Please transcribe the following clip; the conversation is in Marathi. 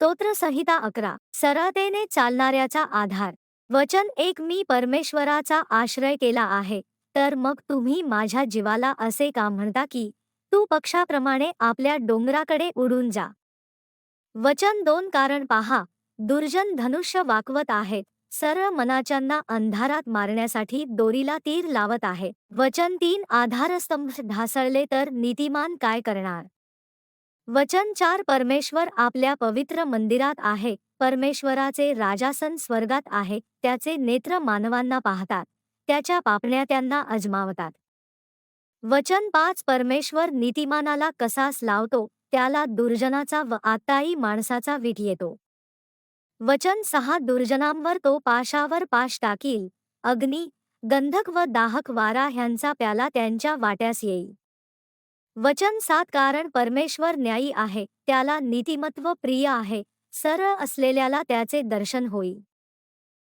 स्तोत्र संहिता अकरा सरळतेने चालणाऱ्याचा आधार. वचन एक मी परमेश्वराचा आश्रय केला आहे. तर मग तुम्ही माझ्या जीवाला असे का म्हणता की तू पक्षाप्रमाणे आपल्या डोंगराकडे उडून जा. वचन दोन कारण पहा दुर्जन धनुष्य वाकवत आहेत सरळ मनाच्यांना अंधारात मारण्यासाठी दोरीला तीर लावत आहे. वचन तीन आधारस्तंभ ढासळले तर नीतिमान काय करणार? वचन चार परमेश्वर आपल्या पवित्र मंदिरात आहे. परमेश्वराचे राजासन स्वर्गात आहे. त्याचे नेत्र मानवांना पाहतात. त्याच्या पापण्या त्यांना अजमावतात. वचन पाच परमेश्वर नीतिमानाला कसास लावतो? त्याला दुर्जनाचा व आताही माणसाचा वीट येतो. वचन सहा दुर्जनांवर तो पाशावर पाश टाकील. अग्नी गंधक व दाहक वारा ह्यांचा प्याला त्यांच्या वाट्यास येईल. वचन सात कारण परमेश्वर न्यायी आहे त्याला नीतिमत्व प्रिय आहे सरळ असलेल्याला त्याचे दर्शन होईल.